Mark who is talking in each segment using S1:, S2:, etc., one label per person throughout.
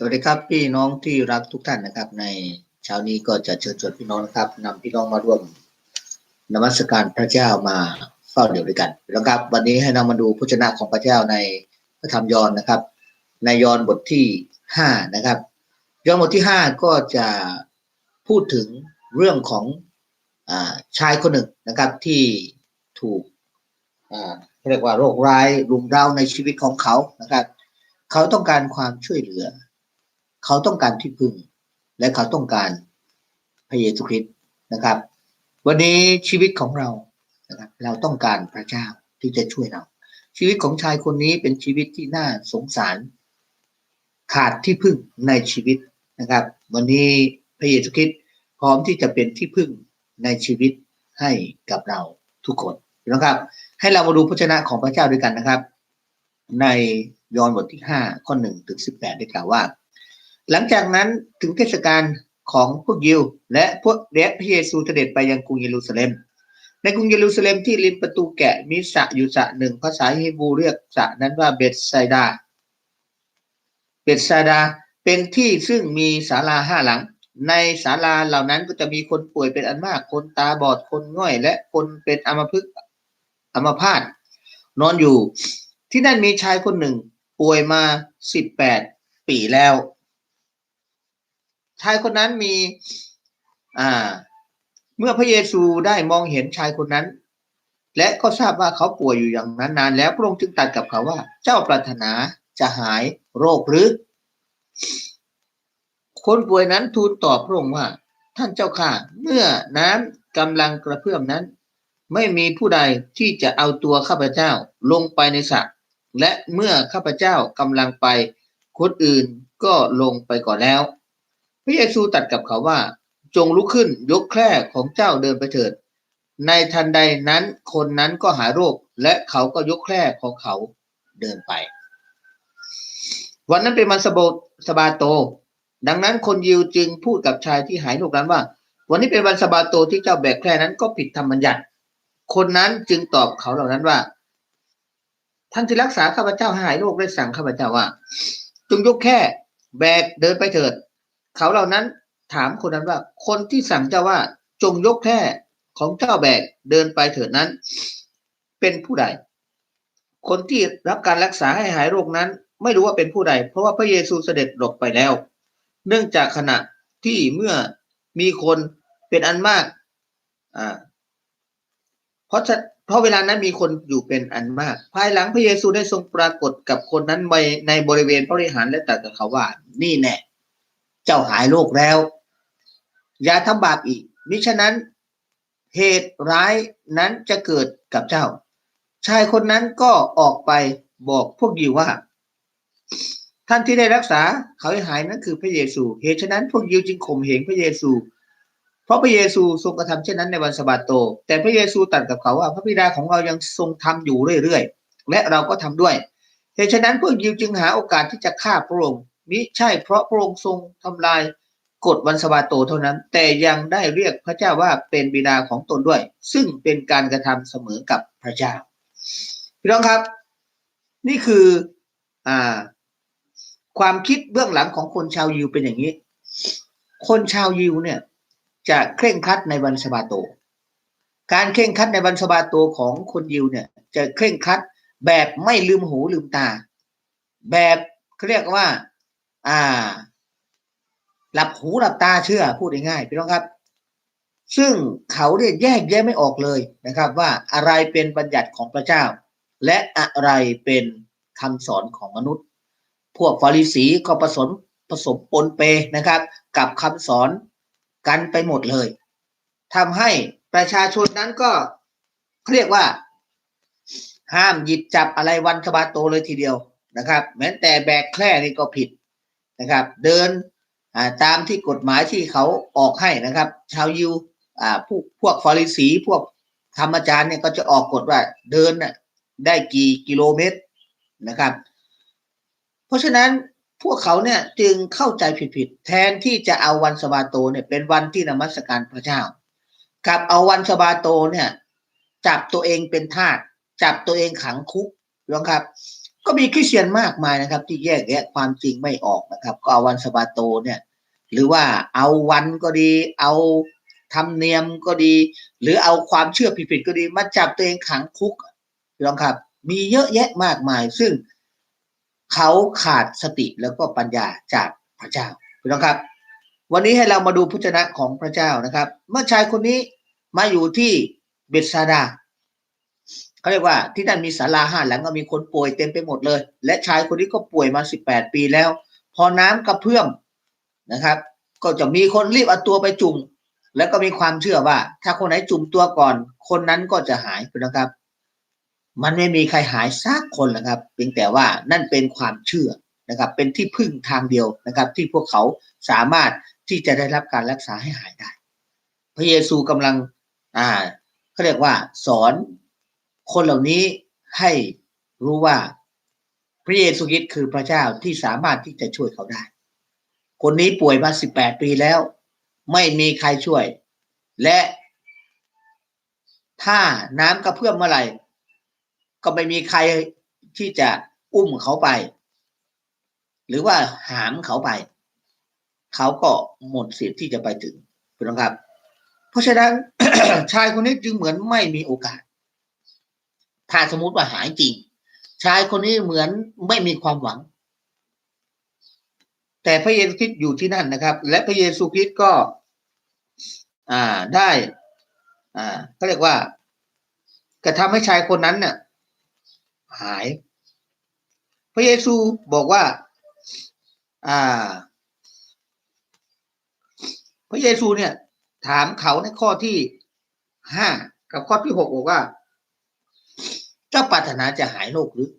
S1: สวัสดีครับพี่น้องที่รักทุกท่านนะครับ ในเช้านี้ก็จะเชิญชวนพี่น้องนะครับนำพี่น้องมาร่วมนมัสการพระเจ้ามาเฝ้าเดี่ยวด้วยกันนะครับ วันนี้ให้เรามาดูพระชนะของพระเจ้าในพระธรรมยอห์นนะครับ ในยอห์นบทที่ห้านะครับ ยอห์นบทที่ห้าก็จะพูดถึงเรื่องของอชายคนหนึ่งนะครับที่ถูกเรียกว่าโรคร้ายรุมเร้าในชีวิตของเขานะครับ เขาต้องการความช่วยเหลือ เขาต้องการที่พึ่ง และเขาต้องการพระเยซูคริสต์นะครับ วันนี้ชีวิตของเรานะครับเราต้องการพระเจ้าที่จะช่วยเรา ชีวิตของชายคนนี้เป็นชีวิตที่น่าสงสาร ขาดที่พึ่งในชีวิตนะครับ วันนี้พระเยซูคริสต์พร้อมที่จะเป็นที่พึ่งในชีวิตให้กับเราทุกคนนะครับ ให้เรามาดูพระชนะของพระเจ้าด้วยกันนะครับ ในยอห์นบทที่ห้าข้อหนึ่งถึงสิบแปดได้กล่าวว่า หลังจากนั้นถึงเทศกาลของพวกยิว และพวกเดพระเยซูเสด็จไปยังกรุงเยรูซาเล็ม ในกรุงเยรูซาเล็มที่ริมประตูแกะมีสระอยู่สระหนึ่งภาษาฮีบรูเรียกสระนั้นว่าเบธไซดา เบธไซดาเป็นที่ซึ่งมีศาลาห้าหลัง ในศาลาเหล่านั้นก็จะมีคนป่วยเป็นอันมาก คนตาบอดคนง่อย และคนเป็นอัมพฤกษ์อัมพาตนอนอยู่ ที่นั่นมีชายคนหนึ่ง ป่วยมาสิบแปดปีแล้ว ชายคนนั้นมีอ่าเมื่อพระเยซูได้มองเห็นชายคนนั้น และก็ทราบว่าเขาป่วยอยู่อย่างนั้นนานแล้วพระองค์จึงตรัสกับเขาว่า เจ้าปรารถนาจะหายโรคหรือ คนป่วยนั้นทูลตอบพระองค์ว่า ท่านเจ้าข้าเมื่อน้ำกำลังกระเพื่อมนั้น ไม่มีผู้ใดที่จะเอาตัวข้าพเจ้าลงไปในสระและเมื่อข้าพเจ้ากำลังไปคนอื่นก็ลงไปก่อนแล้ว ระเยซูตรัสกับเขาว่า จงลุกขึ้นยกแคร่ของเจ้าเดินไปเถิด ในทันใดนั้นคนนั้นก็หายโรค และเขาก็ยกแคร่ของเขาเดินไป วันนั้นเป็นวันสะโบสบาโต ดังนั้นคนยิวจึงพูดกับชายที่หายโรคนั้นว่า วันนี้เป็นวันสบาโตที่เจ้าแบกแคร่นั้นก็ผิดธรรมบัญญัติ คนนั้นจึงตอบเขาเหล่านั้นว่าท่านที่รักษาข้าพเจ้าให้หายโรคได้สั่งข้าพเจ้าว่าจงยกแค่แบกเดินไปเถิด เขาเหล่านั้นถามคนนั้นว่า คนที่สั่งเจ้าว่าจงยกแค่ของเจ้าแบกเดินไปเถิดนั้น เป็นผู้ใด คนที่รับการรักษาให้หายโรคนั้น ไม่รู้ว่าเป็นผู้ใด เพราะว่าพระเยซูเสด็จหลบไปแล้ว เนื่องจากขณะที่เมื่อมีคนเป็นอันมากอ่าเพราะเพราะเวลานั้นมีคนอยู่เป็นอันมาก ภายหลังพระเยซูได้ทรงปรากฏกับคนนั้นในบริเวณพระวิหารและตรัสกับเขาว่า นี่แน่ เจ้าหายโรคแล้ว อย่าทำบาปอีก มิฉะนั้น เหตุร้ายนั้นจะเกิดกับเจ้า ชายคนนั้นก็ออกไปบอกพวกยิวว่า ท่านที่ได้รักษาเขาให้หายนั้นคือพระเยซู เหตุฉะนั้นพวกยิวจึงข่มเหงพระเยซู เพราะพระเยซูทรงกระทำเช่นนั้นในวันสะบาโต แต่พระเยซูตรัสกับเขาว่า พระบิดาของเรายังทรงทำอยู่เรื่อยๆ และเราก็ทำด้วย เหตุฉะนั้นพวกยิวจึงหาโอกาสที่จะฆ่าพระองค์ มิใช่เพราะพระองค์ทรงทำลายกฎวันสะบาโตเท่านั้น แต่ยังได้เรียกพระเจ้าว่าเป็นบิดาของตนด้วย ซึ่งเป็นการกระทำเสมอกับพระเจ้า พี่น้องครับ นี่คืออ่าความคิดเบื้องหลังของคนชาวยิวเป็นอย่างนี้ คนชาวยิวเนี่ยจะเคร่งครัดในวันสะบาโต การเคร่งครัดในวันสะบาโตของคนยิวเนี่ย จะเคร่งครัดแบบไม่ลืมหูลืมตา แบบเขาเรียกว่า อ่า หลับหูหลับตาเชื่อพูดง่ายๆพี่น้องครับ ซึ่งเขาเนี่ยแยกแยะไม่ออกเลยนะครับ ว่าอะไรเป็นบัญญัติของพระเจ้า และอะไรเป็นคำสอนของมนุษย์ พวกฟาริสีก็ผสมผสมปนเปนะครับ กับคำสอนกันไปหมดเลยทำให้ประชาชนนั้นก็เรียกว่า ห้ามหยิบจับอะไรวันสบาโตเลยทีเดียวนะครับ แม้แต่แบกแคร่นี่ก็ผิด นะครับ เดินตามที่กฎหมายที่เขาออกให้นะครับ ชาวยิวพวกพวกฟาริสีพวกธรรมจารย์เนี่ยก็จะออกกฎว่าเดินน่ะได้กี่กิโลเมตรนะครับ เพราะฉะนั้นพวกเขาเนี่ยจึงเข้าใจผิดๆแทนที่จะเอาวันสบาโตเนี่ยเป็นวันที่นมัสการพระเจ้ากับเอาวันสบาโตเนี่ยจับตัวเองเป็นทาสจับตัวเองขังคุกนะครับ ก็มีคริสเตียนมากมายนะครับ ที่แยกแยะความจริงไม่ออกนะครับ ก็เอาวันสบาโตเนี่ย หรือว่าเอาวันก็ดี เอาธรรมเนียมก็ดี หรือเอาความเชื่อผิดๆก็ดี มาจับตัวเองขังคุกพี่น้องครับ มีเยอะแยะมากมาย ซึ่งเขาขาดสติแล้วก็ปัญญาจากพระเจ้าพี่น้องครับ วันนี้ให้เรามาดูพระเจ้าของพระเจ้านะครับ เมื่อชายคนนี้มาอยู่ที่เบตซาดา เขาเรียกว่าที่นั่นมีศาลาห้าหลังก็มีคนป่วยเต็มไปหมดเลย และชายคนนี้ก็ป่วยมาสิบแปดปีแล้ว พอน้ำกระเพื่อมนะครับ ก็จะมีคนรีบเอาตัวไปจุ่มแล้วก็มีความเชื่อว่า ถ้าคนไหนจุ่มตัวก่อน คนนั้นก็จะหายนะครับ มันไม่มีใครหายสักคนนะครับเพียงแต่ว่านั่นเป็นความเชื่อนะครับ เป็นที่พึ่งทางเดียวนะครับ ที่พวกเขาสามารถที่จะได้รับการรักษาให้หายได้ พระเยซูกำลังอ่าเขาเรียกว่าสอน คนเหล่านี้ให้รู้ว่าพระเยซูคริสต์คือพระเจ้าที่สามารถที่จะช่วยเขาได้ คนนี้ป่วยมาสิบแปดปีแล้ว ไม่มีใครช่วย และถ้าน้ำกระเพื่อมเมื่อไหร่ ก็ไม่มีใครที่จะอุ้มเขาไป หรือว่าหามเขาไป เขาก็หมดสิทธิ์ที่จะไปถึงคุณครับ เพราะฉะนั้นชายคนนี้จึงเหมือนไม่มีโอกาส ถ้าสมมติว่าหายจริง ชายคนนี้เหมือนไม่มีความหวัง แต่พระเยซูคริสต์อยู่ที่นั่นนะครับ และพระเยซูคริสต์ก็อ่าได้อ่าเขาเรียกว่ากระทำให้ชายคนนั้นเนี่ยหาย พระเยซูบอกว่าอ่าพระเยซูเนี่ย ถามเขาในข้อที่ห้ากับข้อที่หกบอกว่า จ้าปรารถนาจะหายโรคหรือ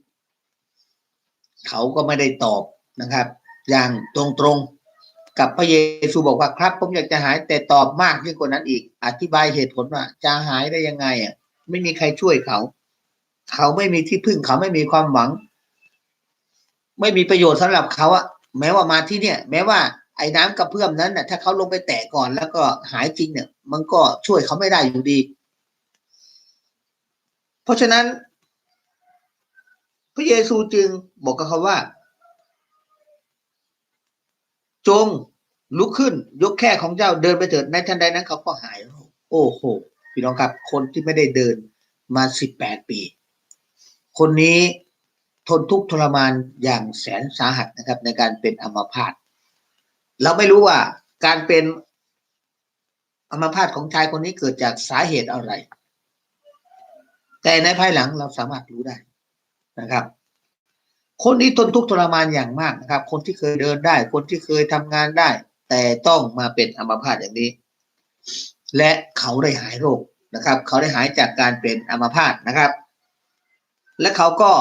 S1: เขาก็ไม่ได้ตอบนะครับ อย่างตรงๆกับพระเยซูบอกว่าครับ ผมอยากจะหายแต่ตอบมากยิ่งกว่านั้นอีก อธิบายเหตุผลว่า จะหายได้ยังไงอะ ไม่มีใครช่วยเขา เขาไม่มีที่พึ่งเขาไม่มีความหวัง ไม่มีประโยชน์สำหรับเขาอะแม้ว่ามาที่เนี่ย แม้ว่าไอ้น้ำกระเพื่อมนั้นน่ะ ถ้าเขาลงไปแตะก่อนแล้วก็หายจริงเนี่ย มันก็ช่วยเขาไม่ได้อยู่ดี เพราะฉะนั้น ระเยซูจึงบอกกับเขาว่า จงลุกขึ้นยกแค่ของเจ้าเดินไปเถิดในทันใดนั้นเขาก็หาย โอ้โหพี่น้องครับ คนที่ไม่ได้เดินมาสิบแปดปี คนนี้ทนทุกข์ทรมานอย่างแสนสาหัสนะครับ ในการเป็นอัมพาตเราไม่รู้ว่าการเป็นอัมพาตของชายคนนี้เกิดจากสาเหตุอะไร แต่ในภายหลังเราสามารถรู้ได้ นะครับ คนนี้ทนทุกข์ทรมานอย่างมากนะครับ คนที่เคยเดินได้ คนที่เคยทำงานได้ แต่ต้องมาเป็นอัมพาตอย่างนี้ และเขาได้หายโรคนะครับ เขาได้หายจากการเป็นอัมพาตนะครับ และเขาก็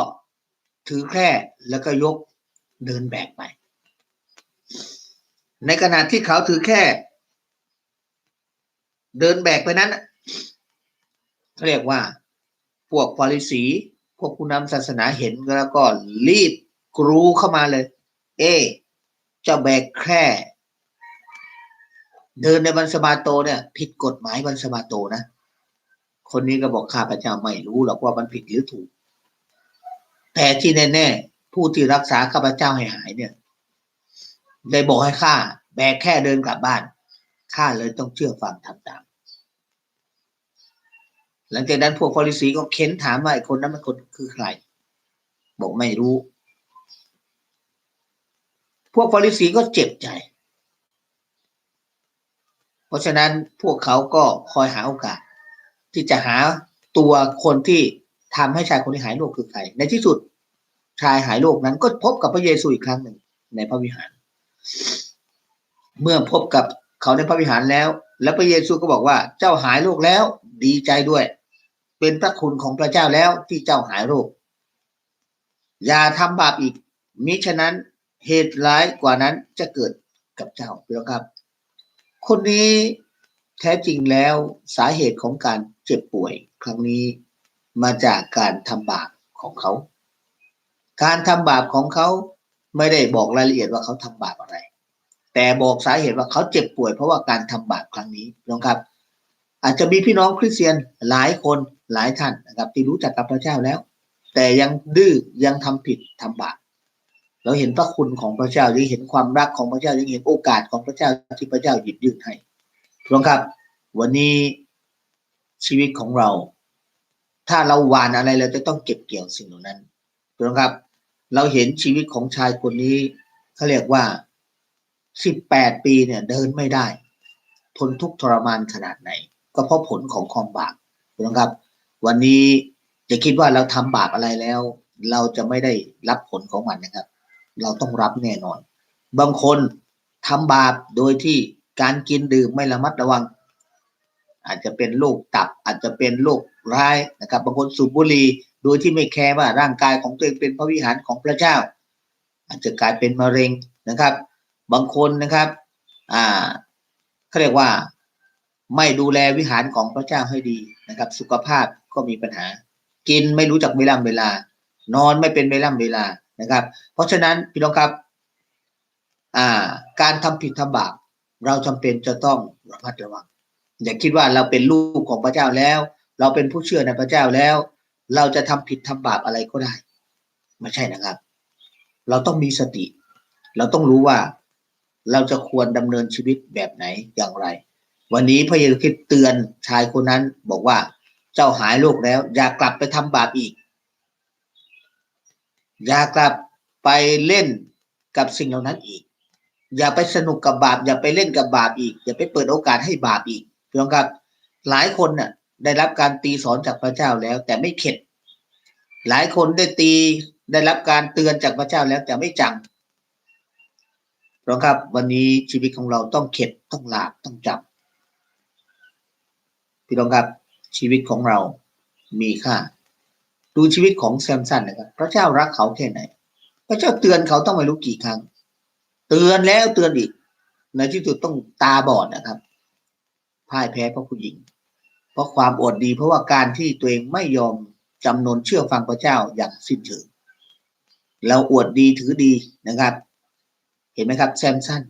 S1: ถือแคร่แล้วก็ยกเดินแบกไป ในขณะที่เขาถือแค่เดินแบกไปนั้นเขาเรียกว่า พวกฟาริสี พวกผู้นำศาสนาเห็นแล้วก็รีบกรูเข้ามาเลย เอ๊ะเจะแบกแคร่เดินในวันสะบาโตเนี่ย ผิดกฎหมายวันสะบาโตนะ คนนี้ก็บอกข้าพเจ้าไม่รู้หรอกว่ามันผิดหรือถูก แต่ที่แน่ๆผู้ที่รักษาข้าพเจ้าให้หายเนี่ยได้บอกให้ข้าแบกแค่เดินกลับบ้านข้าเลยต้องเชื่อฟังทำตาม หลังจากนั้นพวกฟาริสีก็เค้นถามว่าไอ้คนนั้นมันคนคือใคร บอกไม่รู้ พวกฟาริสีก็เจ็บใจ เพราะฉะนั้นพวกเขาก็คอยหาโอกาส ที่จะหาตัวคนที่ทำให้ชายคนนี้หายโรคคือใคร ในที่สุดชายหายโรคนั้นก็พบกับพระเยซูอีกครั้งหนึ่งในพระวิหาร เมื่อพบกับเขาในพระวิหารแล้ว แล้วพระเยซูก็บอกว่าเจ้าหายโรคแล้วดีใจด้วย เป็นพระคุณของพระเจ้าแล้วที่เจ้าหายโรค อย่าทำบาปอีก มิฉะนั้นเหตุร้ายกว่านั้นจะเกิดกับเจ้าพี่น้อครับ คนนี้แท้จริงแล้วสาเหตุของการเจ็บป่วยครั้งนี้มาจากการทำบาปของเขา การทำบาปของเขาไม่ได้บอกรายละเอียดว่าเขาทำบาปอะไร แต่บอกสาเหตุว่าเขาเจ็บป่วยเพราะว่าการทำบาปครั้งนี้นะครับ อาจจะมีพี่น้องคริสเตียนหลายคน หลายท่านนะครับที่รู้จักกับพระเจ้าแล้ว แต่ยังดื้อยังทำผิดทำบาปเราเห็นพระคุณของพระเจ้ายังเห็นความรักของพระเจ้ายังเห็นโอกาสของพระเจ้าที่พระเจ้าหยิบยื่นให้พี่น้องครับ วันนี้ชีวิตของเรา ถ้าเราหวานอะไรเราจะต้องเก็บเกี่ยวสิ่งเหล่านั้นพี่น้องครับ เราเห็นชีวิตของชายคนนี้เขาเรียกว่าสิบแปดปีเนี่ยเดินไม่ได้ ทนทุกข์ทรมานขนาดไหน ก็เพราะผลของความบาปน้องครับ วันนี้จะคิดว่าเราทำบาปอะไรแล้ว เราจะไม่ได้รับผลของมันนะครับ เราต้องรับแน่นอน บางคนทำบาปโดยที่การกินดื่มไม่ระมัดระวัง อาจจะเป็นโรคตับอาจจะเป็นโรคร้ายนะครับ บางคนสูบบุหรี่โดยที่ไม่แคร์ว่าร่างกายของตัวเองเป็นพระวิหารของพระเจ้า อาจจะกลายเป็นมะเร็งนะครับ บางคนนะครับอ่าเขาเรียกว่าไม่ดูแลวิหารของพระเจ้าให้ดีนะครับ สุขภาพ ก็มีปัญหา กินไม่รู้จักเวลาเวลา นอนไม่เป็นเวลาเวลานะครับ เพราะฉะนั้นพี่น้องครับการทำผิดทำบาปเราจำเป็นจะต้องระมัดระวัง อย่าคิดว่าเราเป็นลูกของพระเจ้าแล้ว เราเป็นผู้เชื่อในพระเจ้าแล้ว เราจะทำผิดทำบาปอะไรก็ได้ไม่ใช่นะครับ เราต้องมีสติ เราต้องรู้ว่าเราจะควรดำเนินชีวิตแบบไหนอย่างไร วันนี้พระเยซูคริสต์เตือนชายคนนั้นบอกว่า เจ้าหายโรคแล้ว อย่ากลับไปทำบาปอีก อย่ากลับไปเล่นกับสิ่งเหล่านั้นอีก อย่าไปสนุกกับบาป อย่าไปเล่นกับบาปอีก อย่าไปเปิดโอกาสให้บาปอีกพี่น้องครับหลายคนน่ะ ได้รับการตีสอนจากพระเจ้าแล้ว แต่ไม่เข็ด หลายคนได้ตีได้รับการเตือนจากพระเจ้าแล้วแต่ไม่จังพี่น้องครับวันนี้ชีวิตของเราต้องเข็ดต้องหลาบต้องจำพี่น้องครับ ชีวิตของเรามีค่า ดูชีวิตของแซมสันนะครับพระเจ้ารักเขาแค่ไหน พระเจ้าเตือนเขาต้องไม่รู้กี่ครั้ง เตือนแล้วเตือนอีก ในที่สุดต้องตาบอดนะครับพ่ายแพ้เพราะผู้หญิง เพราะความอดดี เพราะว่าการที่ตัวเองไม่ยอมจำนนเชื่อฟังพระเจ้าอย่างสิ้นเชิงเราอวดดีถือดีนะครับ เห็นไหมครับแซมสัน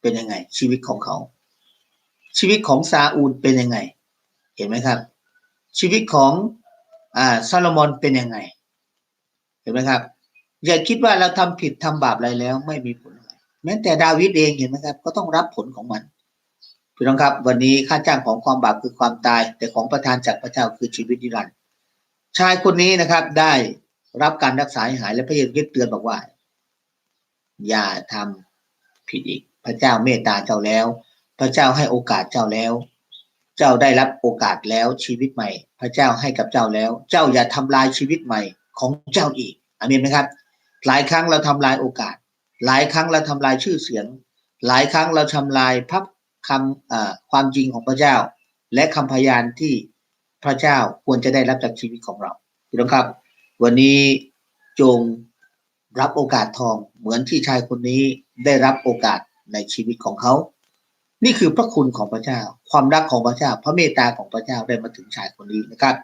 S1: เป็นยังไง ชีวิตของเขา ชีวิตของซาอูลเป็นยังไง เห็นไหมครับ ชีวิตของอ่าซาโลมอนเป็นยังไง เห็นไหมครับ อย่าคิดว่าเราทำผิดทำบาปอะไรแล้ว ไม่มีผลอะไรแม้แต่ดาวิดเองเห็นไหมครับ ก็ต้องรับผลของมันพี่น้องครับวันนี้ค่าจ้างของความบาปคือความตาย แต่ของประทานจากพระเจ้าคือชีวิตนิรันดร์ชายคนนี้นะครับได้รับการรักษาหหายและพระเยซูคริสต์เตือนบอกว่า อย่าทำผิดอีก พระเจ้าเมตตาเจ้าแล้ว พระเจ้าให้โอกาสเจ้าแล้ว จ้าได้รับโอกาสแล้วชีวิตใหม่ พระเจ้าให้กับเจ้าแล้ว เจ้าอย่าทำลายชีวิตใหม่ของเจ้าอีกอามีนไหมครับ หลายครั้งเราทำลายโอกาส หลายครั้งเราทำลายชื่อเสียง หลายครั้งเราทำลายพับคำความจริงของพระเจ้า และคำพยานที่พระเจ้าควรจะได้รับจากชีวิตของเราพี่น้องครับ วันนี้จงรับโอกาสทองเหมือนที่ชายคนนี้ได้รับโอกาสในชีวิตของเขา นี่คือพระคุณของพระเจ้า ความรักของพระเจ้า พระเมตตาของพระเจ้าได้มาถึงชายคนนี้นะครับ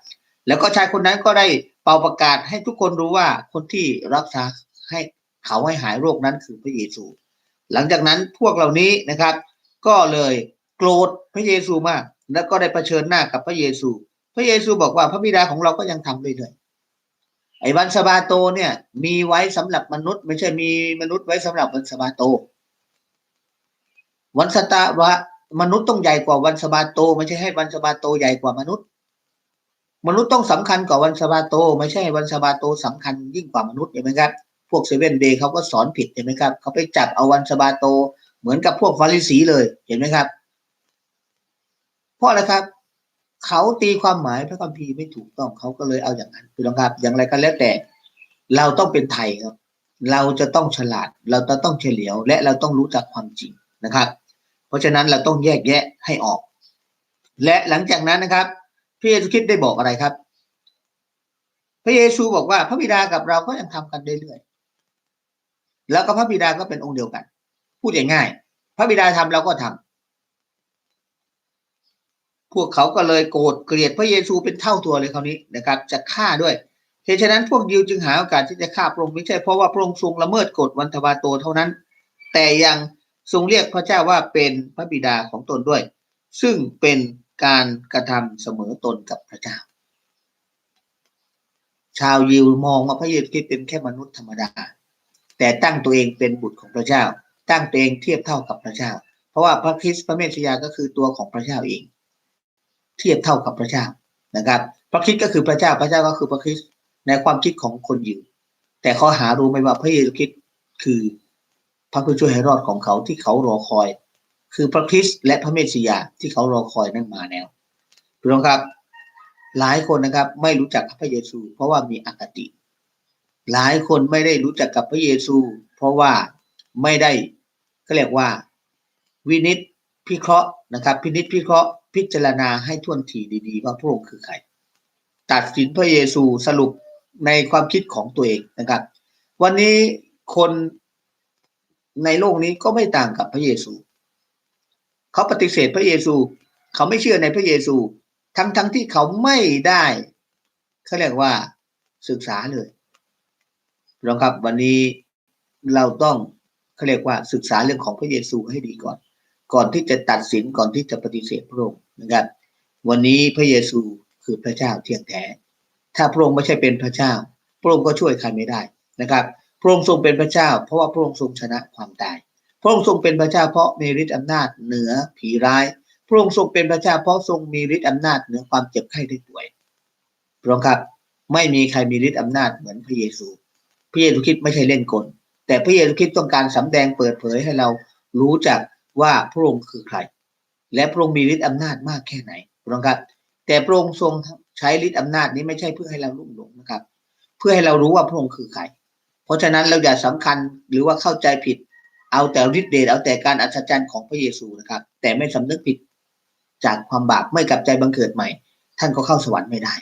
S1: แล้วก็ชายคนนั้นก็ได้เป่าประกาศให้ทุกคนรู้ว่าคนที่รักษาให้เขาให้หายโรคนั้นคือพระเยซู หลังจากนั้นพวกเหล่านี้นะครับ ก็เลยโกรธพระเยซูมาก แล้วก็ได้เผชิญหน้ากับพระเยซู พระเยซูบอกว่าพระบิดาของเราก็ยังทำเรื่อยๆไอ้วันสบาโตเนี่ยมีไว้สำหรับมนุษย์ ไม่ใช่มีมนุษย์ไว้สำหรับวันสบาโต วันสตาวะมนุษย์ต้องใหญ่กว่าวันสบาโต ไม่ใช่ให้วันสบาโตใหญ่กว่ามนุษย์ มนุษย์ต้องสำคัญกว่าวันสบาโต ไม่ใช่วันสบาโตสำคัญยิ่งกว่ามนุษย์เห็นไหมครับพวกเซเว่นเดย์เขาก็สอนผิดเห็นไหมครับเขาไปจับเอาวันสบาโต เหมือนกับพวกฟาริสีเลยเห็นไหมครับ เพราะอะไรครับเขาตีความหมายพระคัมภีร์ไม่ถูกต้องเขาก็เลยเอาอย่างนั้นพี่น้องครับ อย่างไรก็แล้วแต่ เราต้องเป็นไทยครับ เราจะต้องฉลาด เราจะต้องเฉลียว และเราต้องรู้จักความจริงนะครับ เพราะฉะนั้นเราต้องแยกแยะให้ออก และหลังจากนั้นนะครับพระเยซูคริสต์ได้บอกอะไรครับ พระเยซูบอกว่าพระบิดากับเราก็ยังทำกันเรื่อยๆแล้วก็พระบิดาก็เป็นองค์เดียวกัน พูดง่ายๆพระบิดาทำเราก็ทำพวกเขาก็เลยโกรธเกลียดพระเยซูเป็นเท่าตัวเลยคราวนี้นะครับ จะฆ่าด้วยเหตุฉะนั้นพวกยิวจึงหาโอกาสที่จะฆ่าพระองค์ไม่ใช่เพราะว่าพระองค์ทรงละเมิดกฎวันทวาโตเท่านั้น แต่ยัง ทรงเรียกพระเจ้าว่าเป็นพระบิดาของตนด้วย ซึ่งเป็นการกระทำเสมอตนกับพระเจ้า ชาวยิวมองว่าพระเยซูคริสต์เป็นแค่มนุษย์ธรรมดา แต่ตั้งตัวเองเป็นบุตรของพระเจ้า ตั้งตัวเองเทียบเท่ากับพระเจ้า เพราะว่าพระคริสต์พระเมสสิยาก็คือตัวของพระเจ้าเอง เทียบเท่ากับพระเจ้านะครับ พระคริสต์ก็คือพระเจ้าพระเจ้าก็คือพระคริสต์ในความคิดของคนยิวแต่เขาหารู้ไหมว่าพระเยซูคริสต์คือ พระผู้ช่วยให้รอดของเขาที่เขารอคอย คือพระคริสต์และพระเมสสิยาที่เขารอคอยนั่นมาแล้วพี่น้องครับ หลายคนนะครับไม่รู้จักพระเยซู เพราะว่ามีอคติ หลายคนไม่ได้รู้จักกับพระเยซู เพราะว่าไม่ได้ก็เรียกว่าวินิจพิเคราะห์นะครับ พินิจพิเคราะห์พิจารณาให้ท่วนทีดีๆ ว่าพระองค์คือใครตัดสินพระเยซูสรุปในความคิดของตัวเองนะครับ วันนี้คน ในโลกนี้ก็ไม่ต่างกับพระเยซู เขาปฏิเสธพระเยซู เขาไม่เชื่อในพระเยซู ทั้งทั้งที่เขาไม่ได้เขาเรียกว่าศึกษาเลยลองครับวันนี้เราต้องเขาเรียกว่าศึกษาเรื่องของพระเยซูให้ดีก่อน ก่อนที่จะตัดสินก่อนที่จะปฏิเสธพระองค์นะครับ วันนี้พระเยซูคือพระเจ้าเที่ยงแท้ ถ้าพระองค์ไม่ใช่เป็นพระเจ้า พระองค์ก็ช่วยใครไม่ได้นะครับ พระองค์ทรงเป็นพระเจ้า เพราะว่าพระองค์ทรงชนะความตาย พระองค์ทรงเป็นพระเจ้าเพราะมีฤทธิ์อำนาจเหนือผีร้าย พระองค์ทรงเป็นพระเจ้าเพราะทรงมีฤทธิ์อำนาจเหนือความเจ็บไข้ได้ป่วยพระองค์ครับไม่มีใครมีฤทธิ์อำนาจเหมือนพระเยซู พระเยซูคริสต์ไม่ใช่เล่นกล แต่พระเยซูคริสต์ต้องการสำแดงเปิดเผยให้เรารู้จักว่าพระองค์คือใคร และพระองค์มีฤทธิ์อำนาจมากแค่ไหนพระองค์ครับ แต่พระองค์ทรงใช้ฤทธิ์อำนาจนี้ไม่ใช่เพื่อให้เราลุ่มหลงนะครับ เพื่อให้เรารู้ว่าพระองค์คือใคร เพราะฉะนั้นเราอย่าสำคัญหรือว่าเข้าใจผิด เอาแต่ฤทธิ์เดชเอาแต่การอัศจรรย์ของพระเยซูนะครับ แต่ไม่สำนึกผิดจากความบาปไม่กลับใจบังเกิดใหม่ ท่านก็เข้าสวรรค์ไม่ได้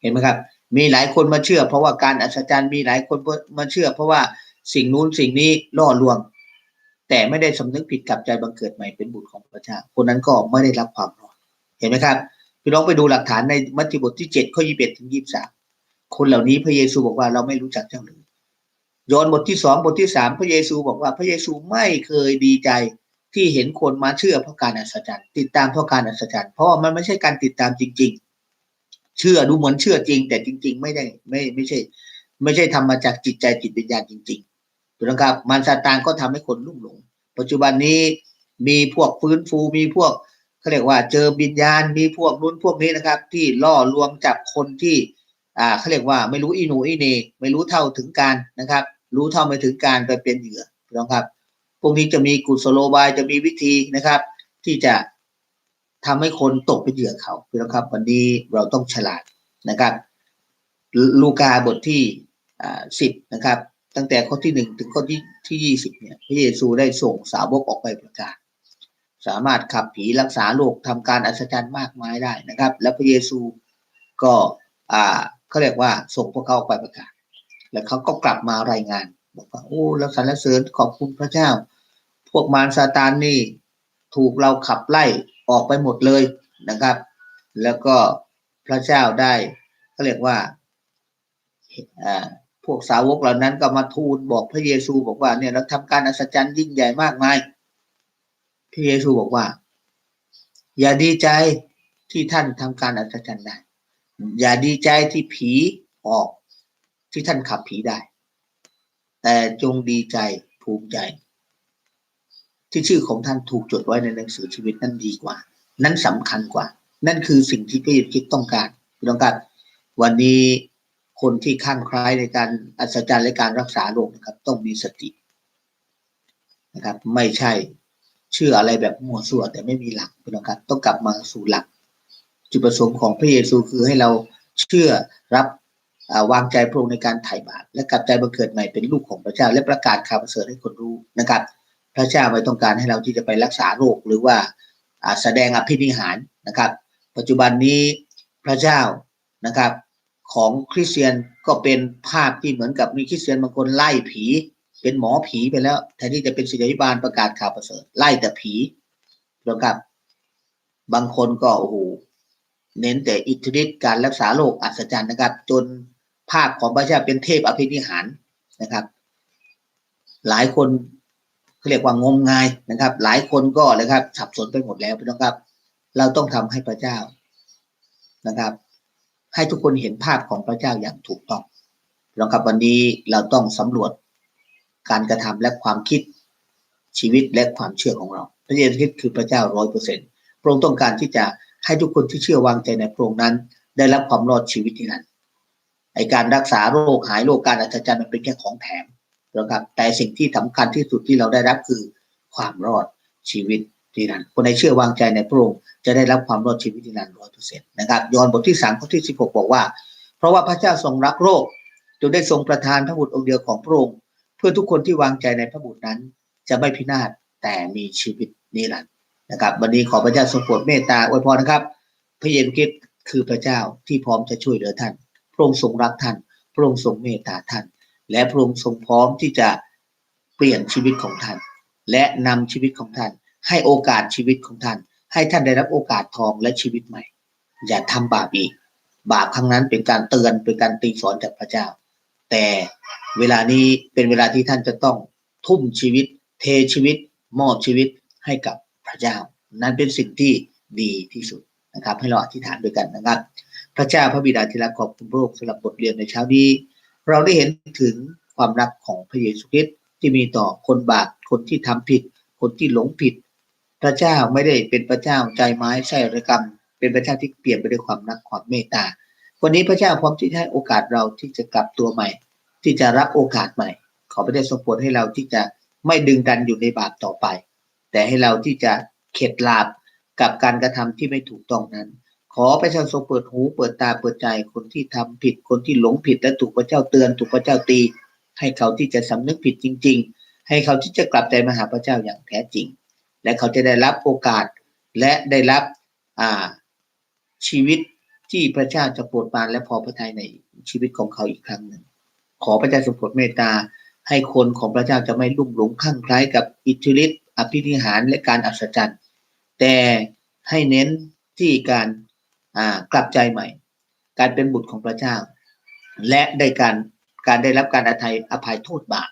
S1: เห็นไหมครับ มีหลายคนมาเชื่อ เพราะว่าการอัศจรรย์มีหลายคนมาเชื่อ เพราะว่าสิ่งนู้นสิ่งนี้ล่อลวง แต่ไม่ได้สำนึกผิดกลับใจบังเกิดใหม่เป็นบุตรของพระเจ้าคนนั้นก็ไม่ได้รับความรอดเห็นไหมครับพี่น้องไปดูหลักฐานในมัทธิวบทที่เจ็ดข้อยี่สิบเอ็ดถึงยี่สิบสามคนเหล่านี้พระเยซูบอกว่าเราไม่รู้จักเจ้าเลย ยอห์นบทที่สองบทที่สามพระเยซูบอกว่าพระเยซูไม่เคยดีใจที่เห็นคนมาเชื่อเพราะการอัศจรรย์ ติดตามเพราะการอัศจรรย์เพราะมันไม่ใช่การติดตามจริง ๆ เชื่อดูเหมือนเชื่อจริง แต่จริง ๆ ไม่ได้ไม่ไม่ใช่ ไม่ใช่ทำมาจากจิตใจจิตวิญญาณจริงๆถูกไหมครับมันซาตานก็ทำให้คนลุ่มหลง ปัจจุบันนี้มีพวกฟื้นฟูมีพวกเขาเรียกว่าเจอวิญญาณมีพวกนู้นพวกนี้นะครับ ที่ล่อลวงจับคนที่ อ่าเขาเรียกว่าไม่รู้อีหนูอีเน ไม่รู้เท่าถึงการนะครับ รู้เท่าไม่ถึงการไปเป็นเหยื่อนะครับ พวกนี้จะมีกุศโลบายจะมีวิธีนะครับ ที่จะทำให้คนตกเป็นเหยื่อเขานะครับ วันนี้เราต้องฉลาดนะครับ ลูกาบทที่อ่าสิบนะครับ ตั้งแต่ข้อที่หนึ่งถึงข้อที่ที่ยี่สิบเนี่ยพระเยซูได้ส่งสาวกออกไปประกาศสามารถขับผีรักษาโรคทำการอัศจรรย์มากมายได้นะครับ และพระเยซูก็อ่าเขาเรียกว่าส่งพวกเขาออกไปประกาศ แล้วเขาก็กลับมารายงานบอกว่าโอ้แล้วสรรเสริญขอบคุณพระเจ้า พวกมารซาตานนี่ถูกเราขับไล่ออกไปหมดเลยนะครับ แล้วก็พระเจ้าได้เขาเรียกว่าอ่าพวกสาวกเหล่านั้นก็มาทูลบอกพระเยซูบอกว่าเนี่ยเราทำการอัศจรรย์ยิ่งใหญ่มากมายพระเยซูบอกว่า อย่าดีใจที่ท่านทำการอัศจรรย์ได้ อย่าดีใจที่ผีออก ที่ท่านขับผีได้ แต่จงดีใจภูมิใจ ที่ชื่อของท่านถูกจดไว้ในหนังสือชีวิตนั่นดีกว่า นั่นสำคัญกว่า นั่นคือสิ่งที่พระเยซูคริสต์ต้องการต้องการ วันนี้คนที่ข้างคล้ายในการอัศจรรย์และการรักษาโรคนะครับ ต้องมีสตินะครับ ไม่ใช่เชื่ออะไรแบบมั่วซั่วแต่ไม่มีหลักนะครับ ต้องกลับมาสู่หลัก จุดประสงค์ของพระเยซูคือให้เราเชื่อรับ วางใจพระองค์ในการไถ่บาปและกลับใจบังเกิดใหม่เป็นลูกของพระเจ้า และประกาศข่าวประเสริฐให้คนรู้นะครับ พระเจ้าไม่ต้องการให้เราที่จะไปรักษาโรคหรือว่าแสดงอภินิหารนะครับ ปัจจุบันนี้พระเจ้านะครับของคริสเตียนก็เป็นภาพที่เหมือนกับมีคริสเตียนบางคนไล่ผี เป็นหมอผีไปแล้วแทนที่จะเป็นศิลปิบาลประกาศข่าวประเสริฐไล่แต่ผีนะครับ บางคนก็โอ้โหเน้นแต่อิทธิฤทธิ์การรักษาโรคอัศจรรย์นะครับ จน ภาพของพระเจ้าเป็นเทพอภินิหารนะครับ หลายคนเขาเรียกว่างมงายนะครับ หลายคนก็เลยครับสับสนไปหมดแล้วพี่น้องครับ เราต้องทำให้พระเจ้านะครับ ให้ทุกคนเห็นภาพของพระเจ้าอย่างถูกต้องแล้วครับวันนี้เราต้องสำรวจการกระทำและความคิดชีวิตและความเชื่อของเรา พระเยซูคริสต์คือพระเจ้าร้อยเปอร์เซ็นต์พระองค์ต้องการที่จะให้ทุกคนที่เชื่อวางใจในพระองค์นั้น ได้รับความรอดชีวิตที่นั้น ไอการรักษาโรคหายโรคการอัศจรรย์มันเป็นแค่ของแถมนะครับแต่สิ่งที่สำคัญที่สุดที่เราได้รับคือความรอดชีวิตที่นั้นคนในเชื่อวางใจในพระองค์จะได้รับความรอดชีวิตที่นั้นร้อยเปอร์เซ็นต์นะครับยอห์นบทที่สามข้อที่สิบหกบอกว่า เพราะว่าพระเจ้าทรงรักโลกจนได้ทรงประทานพระบุตรองค์เดียวของพระองค์เพื่อทุกคนที่วางใจในพระบุตรนั้น จะไม่พินาศแต่มีชีวิตนิรันดร์นะครับวันนี้ขอพระเจ้าทรงโปรดเมตตาอวยพรนะครับพระเยซูคริสต์คือพระเจ้าที่พร้อมจะช่วยเหลือท่าน ระองค์ทรงรักท่าน พระองค์ทรงเมตตาท่าน และพระองค์ทรงพร้อมที่จะเปลี่ยนชีวิตของท่าน และนำชีวิตของท่าน ให้โอกาสชีวิตของท่าน ให้ท่านได้รับโอกาสทองและชีวิตใหม่ อย่าทำบาปอีก บาปครั้งนั้นเป็นการเตือนเป็นการตีสอนจากพระเจ้า แต่เวลานี้เป็นเวลาที่ท่านจะต้องทุ่มชีวิต เทชีวิต มอบชีวิตให้กับพระเจ้า นั่นเป็นสิ่งที่ดีที่สุดนะครับ ให้เราอธิษฐานด้วยกันนะครับ ระเจ้าพระบิดาที่รักขอบคุณพระองค์สำหรับบทเรียนในเช้านี้ เราได้เห็นถึงความรักของพระเยซูคริสต์ที่มีต่อคนบาปคนที่ทำผิด คนที่หลงผิด พระเจ้าไม่ได้เป็นพระเจ้าใจไม้ใช่รกรรม เป็นพระเจ้าที่เปลี่ยนไปด้วยความรักความเมตตาวันนี้พระเจ้าพร้อมที่จะให้โอกาสเราที่จะกลับตัวใหม่ ที่จะรับโอกาสใหม่ ขอพระเจ้าทรงโปรดให้เราที่จะไม่ดึงดันอยู่ในบาปต่อไป แต่ให้เราที่จะเข็ดลาบกับการกระทำที่ไม่ถูกต้องนั้น ขอพระเจ้าทรงเปิดหูเปิดตาเปิดใจคนที่ทำผิดคนที่หลงผิดและถูกพระเจ้าเตือนถูกพระเจ้าตี ให้เขาที่จะสำนึกผิดจริง ๆ ให้เขาที่จะกลับใจมาหาพระเจ้าอย่างแท้จริง และเขาจะได้รับโอกาสและได้รับชีวิตที่พระเจ้าจะโปรดปรานและพอพระทัยในชีวิตของเขาอีกครั้งหนึ่งขอพระเจ้าทรงโปรดเมตตาให้คนของพระเจ้าจะไม่ลุ่มหลงคลั่งไคล้กับอิทธิฤทธิ์อภินิหารและการอัศจรรย์ แต่ให้เน้นที่การ กลับใจใหม่ การเป็นบุตรของพระเจ้า และได้การการได้รับการอภัยอภัยโทษบาป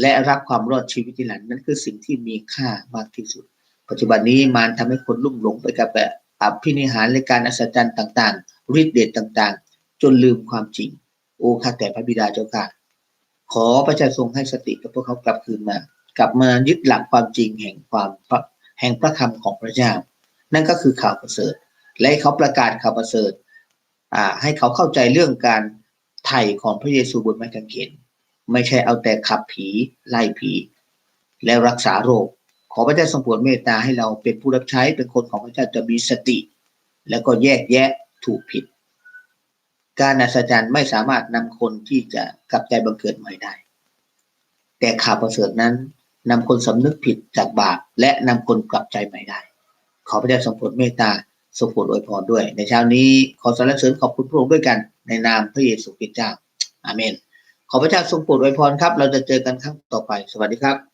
S1: และรับความรอดชีวิตที่หลังนั่นคือสิ่งที่มีค่ามากที่สุด ปัจจุบันนี้มารทำให้คนลุ่มหลงไปกับแบบอภินิหารและการอัศจรรย์ต่างๆฤทธิ์เดชต่างๆ จนลืมความจริง โอ้ข้าแต่พระบิดาเจ้าค่ะขอพระเจ้าทรงให้สติกับพวกเขากลับคืนมา กลับมายึดหลักความจริงแห่งความแห่งพระคำของพระเจ้า นั่นก็คือข่าวประเสริฐ และให้เขาประกาศข่าวประเสริฐให้เขาเข้าใจเรื่องการไถ่ของพระเยซูบนไม้กางเขนไม่ใช่เอาแต่ขับผีไล่ผี แล้วรักษาโรค ขอพระเจ้าทรงโปรดเมตตาให้เราเป็นผู้รับใช้เป็นคนของพระเจ้าจะมีสติ แล้วก็แยกแยะถูกผิด การอัศจรรย์ไม่สามารถนำคนที่จะกลับใจบังเกิดใหม่ได้ แต่ข่าวประเสริฐนั้นนำคนสำนึกผิดจากบาปและนำคนกลับใจใหม่ได้ ขอพระเจ้าทรงโปรดเมตตา ทรงโปรดอวยพรด้วย ในเช้านี้ขอสรรเสริญขอบคุณพระองค์ด้วยกัน ในนามพระเยซูคริสต์เจ้าอาเมน ขอพระเจ้าทรงโปรดอวยพรครับ เราจะเจอกันครั้งต่อไป สวัสดีครับ